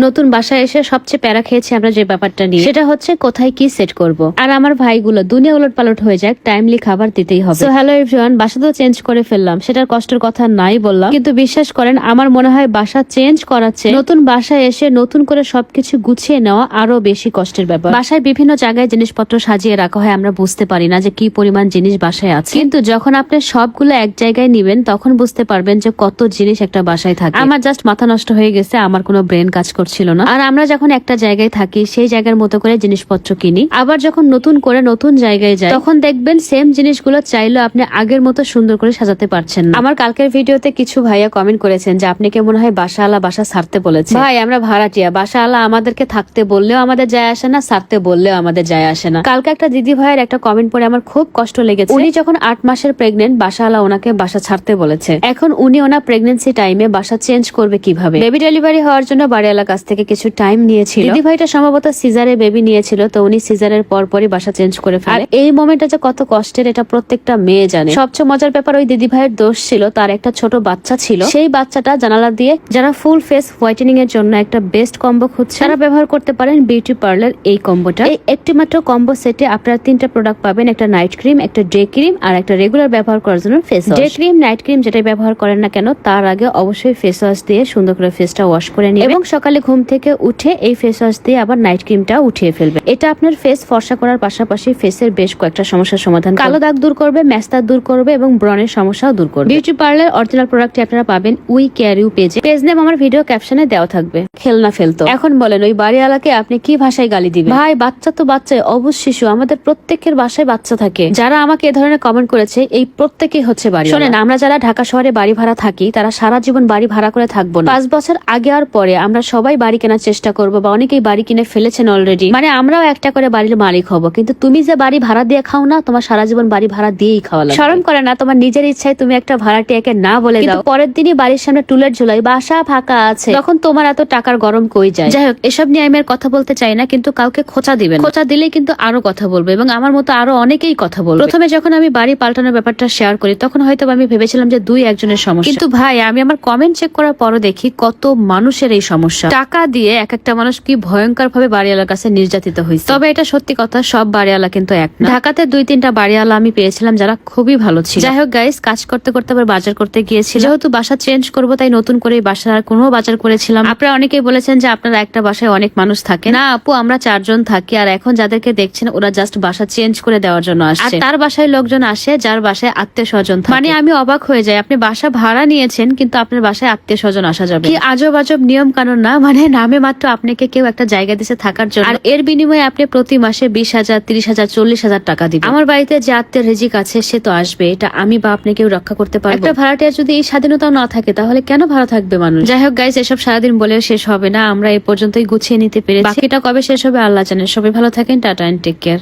নতুন বাসায় এসে সবচেয়ে প্যারা খেয়েছি আমরা যে ব্যাপারটা নিয়ে। সেটা হচ্ছে কোথায় কি সেট করব। আর আমার ভাইগুলো দুনিয়া উলট পালট হয়ে যাক টাইমলি খাবার দিতেই হবে। হ্যালো এভরিওয়ান বাসা তো চেঞ্জ করে ফেললাম। সেটার কষ্টের কথা নাই বললাম। কিন্তু বিশ্বাস করেন, আমার মনে হয় বাসা চেঞ্জ করাচ্ছে। নতুন বাসায় এসে নতুন করে সবকিছু গুছিয়ে নেওয়া আরও বেশি কষ্টের ব্যাপার। বাসায় বিভিন্ন জায়গায় জিনিসপত্র সাজিয়ে রাখা হয়, আমরা বুঝতে পারি না যে কি পরিমাণ জিনিস বাসায় আছে। কিন্তু যখন আপনি সবগুলো এক জায়গায় নিবেন, তখন বুঝতে পারবেন যে কত জিনিস একটা বাসায় থাকে। আমার জাস্ট মাথা নষ্ট হয়ে গেছে, আমার কোনো ব্রেন কাজ করছিল না। আর আমরা যখন একটা জায়গায় থাকি, সেই জায়গার মতো করে জিনিসপত্র কিনি। আবার যখন নতুন করে নতুন জায়গায় যাই, তখন দেখবেন সেম জিনিসগুলো চাইলেও আপনি আগের মতো সুন্দর করে সাজাতে পারছেন না। আমার কালকের ভিডিওতে কিছু ভাইয়া কমেন্ট করেছেন যে, আপনি মনে হয় বাসা আলা বাসা ছাড়তে বলেছে? ভাই, আমরা ভাড়াটিয়া। বাসা আলা আমাদেরকে থাকতে বললেও আমাদের যায় আসে না, ছাড়তে বললেও আমাদের যায় আসে না। কালকে একটা দিদি ভাইয়ের একটা কমেন্ট পরে আমার খুব কষ্ট লেগেছে। উনি যখন আট মাসের প্রেগনেন্ট বাসা আলা ওনাকে বাসা ছাড়তে বলেছে। এখন উনি ওনার প্রেগনেন্সি টাইমে বাসা চেঞ্জ করবে কীভাবে? বেবি ডেলিভারি হওয়ার জন্য বাড়িওয়ালা কাছ থেকে কিছু টাইম নিয়েছিল। দিদি ভাইটা সম্ভবত সিজারে বেবি নিয়েছিল তো উনি সিজারের পর পরই বাসা চেঞ্জ করে ফেলে। এই মোমেন্টটা যে কত কষ্টের এটা প্রত্যেকটা মেয়ে জানে। সবচেয়ে মজার ব্যাপার ওই দিদি ভাইয়ের দোষ ছিল তার একটা ছোট বাচ্চা ছিল। সেই বাচ্চাটা জানালা দিয়ে যারা ফুল ফেস হোয়াইটেনিং এর জন্য একটা বেস্ট কম্বো খুঁজছে তারা ব্যবহার করতে পারেন বিউটি পার্লার এই কম্বোটা এই একটি মাত্র কম্বো সেটে আপনারা তিনটা প্রোডাক্ট পাবেন একটা নাইট ক্রিম একটা ডে ক্রিম আর একটা রেগুলার ব্যবহার করার জন্য face day cream night cream যেটাই ব্যবহার করেন না কেন তার আগে অবশ্যই ফেস ওয়াশ দিয়ে সুন্দর করে ফেসটা ওয়াশ করে নিয়ে এবং সকালে ঘুম থেকে উঠে এই ফেস ওয়াশ দিয়ে আবার নাইট ক্রিমটা উঠিয়ে ফেলবে। এটা আপনার ফেস ফর্সা করার পাশাপাশি ফেসের বেশ কয়েকটা সমস্যার সমাধান কালো দাগ দূর করবে ম্যাস্তার দূর করবে এবং ব্রণের সমস্যাও দূর করবে। বিউটি পার্লার অরিজিনাল প্রোডাক্টটি আপনারা পাবেন উই কেয়ার ইউ পেজে পেজ নেম আমার ভিডিও ক্যাপশনে দেওয়া থাকবে। খেলনা ফেলতো এখন বলেন, ওই বাড়িওয়ালাকে আপনি কি ভাষায় গালি দিবেন? ভাই, বাচ্চা তো বাচ্চাই অবুজ শিশু। আমাদের প্রত্যেকের বাসায় বাচ্চা থাকে। যারা আমাকে এ ধরনের কমেন্ট করেছে, এই প্রত্যেকেই হচ্ছে বাড়ি শোনেন, আমরা যারা ঢাকা শহরে বাড়ি ভাড়া থাকি, তারা সারা জীবন বাড়ি ভাড়া করে থাকব না। পাঁচ বছর আগে আর পরে আমরা সবাই বাড়ি কেনার চেষ্টা করব বা অনেকেই বাড়ি কিনে ফেলেছেন অলরেডি মানে আমরাও একটা করে বাড়ির মালিক হব কিন্তু তুমি যে বাড়ি ভাড়া দিয়ে খাও না তোমার সারা জীবন বাড়ি ভাড়া দিয়েই খাওয়া লাগে শরম করে না তোমার নিজের ইচ্ছায় তুমি একটা ভাড়াটিয়াকে না বলে দাও। পরের দিনই বাড়ির সামনে টুলের ঝুলাই বাসা ফাঁকা আছে। তখন তোমার এত টাকার গরম কই যায়? যাই হোক এসব নিয়ে আমি আর কথা বলতে চাই না কিন্তু কাউকে খোঁচা দিবেন খোঁচা দিলেই কিন্তু আরও কথা বলব এবং আমার মতো আরও অনেকেই কথা বলবে। প্রথমে যখন আমি বাড়ি পাল্টানোর ব্যাপারটা শেয়ার করি তখন হয়তো আমি ভেবেছিলাম যে দুই একজনের সমস্যা। কিন্তু ভাই আমি আমার কমেন্ট চেক করার পরও দেখি কত মানুষের এই সমস্যা। টাকা দিয়ে এক একটা মানুষ কি ভয়ঙ্কর ভাবে বাড়িওয়ালার কাছে নির্যাতিত হয়েছে? তবে এটা সত্যি কথা, সব বাড়িওয়ালা কিন্তু এক ঢাকাতে দুই তিনটা বাড়িওয়ালা আমি পেয়েছিলাম যারা খুবই ভালো ছিল। যাই হোক গাইস কাজ করতে করতে আবার বাজার করতে গিয়েছিল। যেহেতু বাসা চেঞ্জ করব, তাই নতুন করে বাসার কোনো বাজার করেছিলাম। আপনারা অনেকেই বলেছেন যে আপনারা একটা বাসায় অনেক মানুষ থাকে না আপু, আমরা চারজন থাকি আর এখন যাদেরকে দেখছেন, ওরা জাস্ট বাসা চেঞ্জ করে দেওয়ার জন্য আসছে। তার বাসায় লোকজন আসে, যার বাসায় আত্মীয় স্বজন মানে আমি অবাক হয়ে যাই, আপনি বাসা ভাড়া নিয়েছেন, কিন্তু আপনার বাসায় আত্মীয় স্বজন আসা যাবে কি আজব আজব নিয়ম কানুন না মানে নামে মাত্র আপনাকে কেউ একটা জায়গা দিছে থাকার জন্য। আর এর বিনিময়ে আপনি প্রতি মাসে বিশ হাজার তিরিশ হাজার চল্লিশ হাজার টাকা দিবেন। আমার বাড়িতে যে আত্মীয় রেজিক আছে সে তো আসবে। এটা আমি বা আপনি কেউ রক্ষা করতে পারব। একটা ভাড়াটিয়া যদি এই স্বাধীনতা না থাকে তাহলে কেন ভাড়া থাকবে মানুষ? যাই হোক গাইজ এসব সারাদিন বলে শেষ হবে না। আমরা এ পর্যন্তই গুছিয়ে নিতে পেরেছি। এটা কবে শেষ হবে আল্লাহ জানেন সবাই ভালো থাকেন টাটা এন্ড টেক কেয়ার